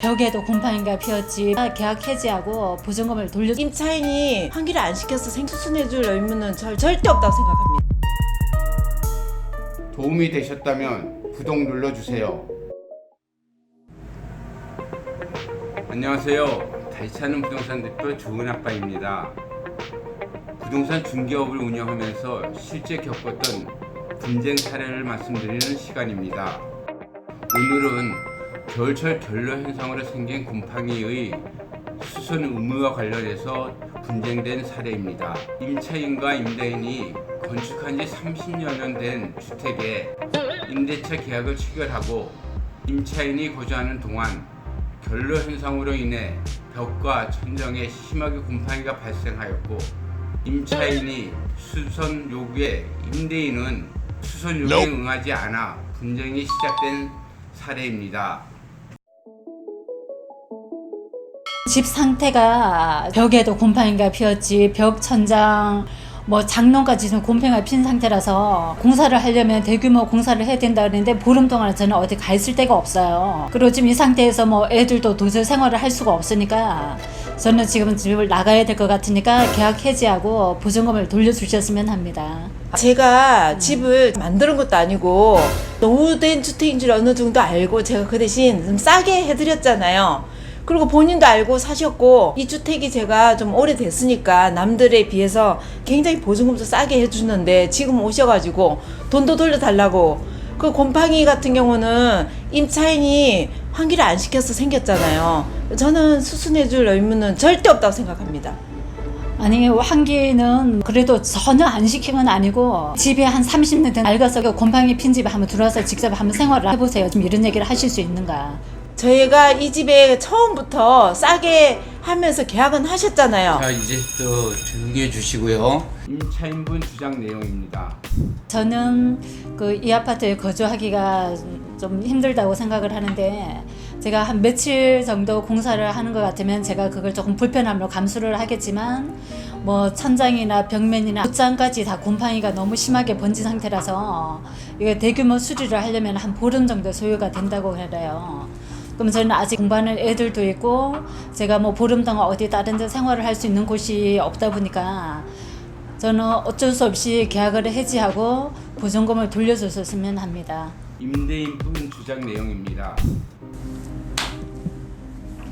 벽에도 곰팡이가 피었지 계약 해지하고 보증금을 돌려 임차인이 환기를 안 시켜서 생수순해 줄 의무는 절, 절대 없다고 생각합니다. 도움이 되셨다면 구독 눌러주세요. 안녕하세요. 다시 사는 부동산 대표 좋은 아빠입니다. 부동산 중개업을 운영하면서 실제 겪었던 분쟁 사례를 말씀드리는 시간입니다. 오늘은 겨울철 결로 현상으로 생긴 곰팡이의 수선 의무와 관련해서 분쟁된 사례입니다. 임차인과 임대인이 건축한 지 30여 년 된 주택에 임대차 계약을 체결하고 임차인이 거주하는 동안 결로 현상으로 인해 벽과 천정에 심하게 곰팡이가 발생하였고 임차인이 수선 요구에 임대인은 수선 요구에 응하지 않아 분쟁이 시작된 사례입니다. 집 상태가 벽에도 곰팡이가 피었지 벽 천장 뭐 장롱까지 지금 곰팡이가 핀 상태라서 공사를 하려면 대규모 공사를 해야 된다 그랬는데 보름 동안 저는 어디 가 있을 데가 없어요. 그리고 지금 이 상태에서 뭐 애들도 도저히 생활을 할 수가 없으니까 저는 지금 집을 나가야 될 것 같으니까 계약 해지하고 보증금을 돌려주셨으면 합니다. 제가 집을 만드는 것도 아니고 노후된 주택인 줄 어느 정도 알고 제가 그 대신 좀 싸게 해드렸잖아요. 그리고 본인도 알고 사셨고 이 주택이 제가 좀 오래됐으니까 남들에 비해서 굉장히 보증금도 싸게 해주는데 지금 오셔가지고 돈도 돌려달라고 그 곰팡이 같은 경우는 임차인이 환기를 안 시켜서 생겼잖아요. 저는 수순해줄 의무는 절대 없다고 생각합니다. 아니 환기는 그래도 전혀 안 시킨 건 아니고 집에 한 30년 된 낡아서 곰팡이 핀 집에 한번 들어와서 직접 한번 생활을 해보세요. 좀 이런 얘기를 하실 수 있는가? 저희가 이 집에 처음부터 싸게 하면서 계약은 하셨잖아요. 자 이제 또 조용히 해주시고요. 임차인분 주장 내용입니다. 저는 그 이 아파트에 거주하기가 좀 힘들다고 생각을 하는데 제가 한 며칠 정도 공사를 하는 것 같으면 제가 그걸 조금 불편함으로 감수를 하겠지만 뭐 천장이나 벽면이나 옷장까지 다 곰팡이가 너무 심하게 번진 상태라서 이거 대규모 수리를 하려면 한 보름 정도 소요가 된다고 그래요. 그럼 저는 아직 공부하는 애들도 있고 제가 뭐 보름 동안 어디 다른 데 생활을 할 수 있는 곳이 없다 보니까 저는 어쩔 수 없이 계약을 해지하고 보증금을 돌려줬으면 합니다. 임대인분 주장 내용입니다.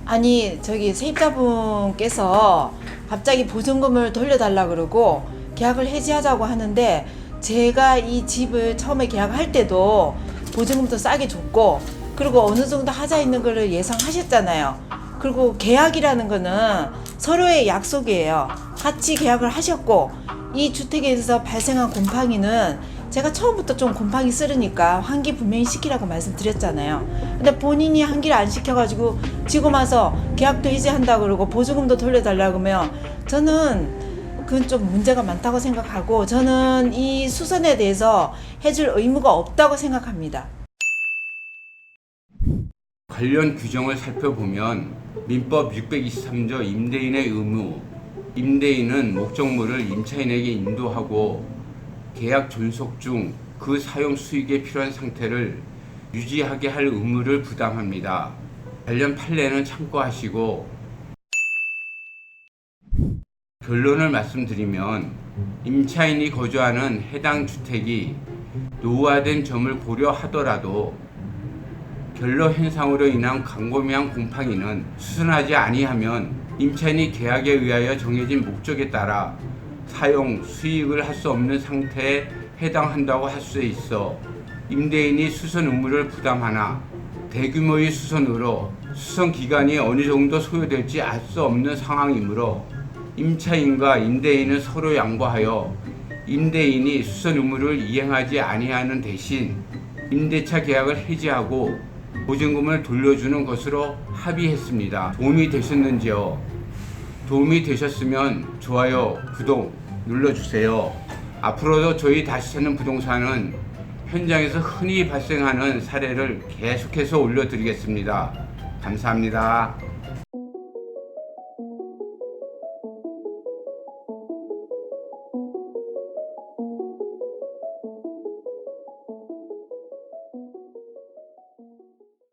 아니 저기 세입자분께서 갑자기 보증금을 돌려달라 그러고 계약을 해지하자고 하는데 제가 이 집을 처음에 계약할 때도 보증금도 싸게 줬고 그리고 어느 정도 하자 있는 거를 예상하셨잖아요. 그리고 계약이라는 거는 서로의 약속이에요. 같이 계약을 하셨고 이 주택에 대해서 발생한 곰팡이는 제가 처음부터 좀 곰팡이 쓰르니까 환기 분명히 시키라고 말씀드렸잖아요. 근데 본인이 환기를 안 시켜가지고 지금 와서 계약도 해지한다 그러고 보증금도 돌려달라 그러면 저는 그건 좀 문제가 많다고 생각하고 저는 이 수선에 대해서 해줄 의무가 없다고 생각합니다. 관련 규정을 살펴보면 민법 623조 임대인의 의무 임대인은 목적물을 임차인에게 인도하고 계약 존속 중 그 사용 수익에 필요한 상태를 유지하게 할 의무를 부담합니다. 관련 판례는 참고하시고 결론을 말씀드리면 임차인이 거주하는 해당 주택이 노후화된 점을 고려하더라도 결로 현상으로 인한 광범위한 곰팡이는 수선하지 아니하면 임차인이 계약에 의하여 정해진 목적에 따라 사용 수익을 할 수 없는 상태에 해당한다고 할 수 있어 임대인이 수선 의무를 부담하나 대규모의 수선으로 수선 기간이 어느 정도 소요될지 알 수 없는 상황이므로 임차인과 임대인은 서로 양보하여 임대인이 수선 의무를 이행하지 아니하는 대신 임대차 계약을 해지하고 보증금을 돌려주는 것으로 합의했습니다. 도움이 되셨는지요? 도움이 되셨으면 좋아요, 구독 눌러주세요. 앞으로도 저희 다시 찾는 부동산은 현장에서 흔히 발생하는 사례를 계속해서 올려드리겠습니다. 감사합니다.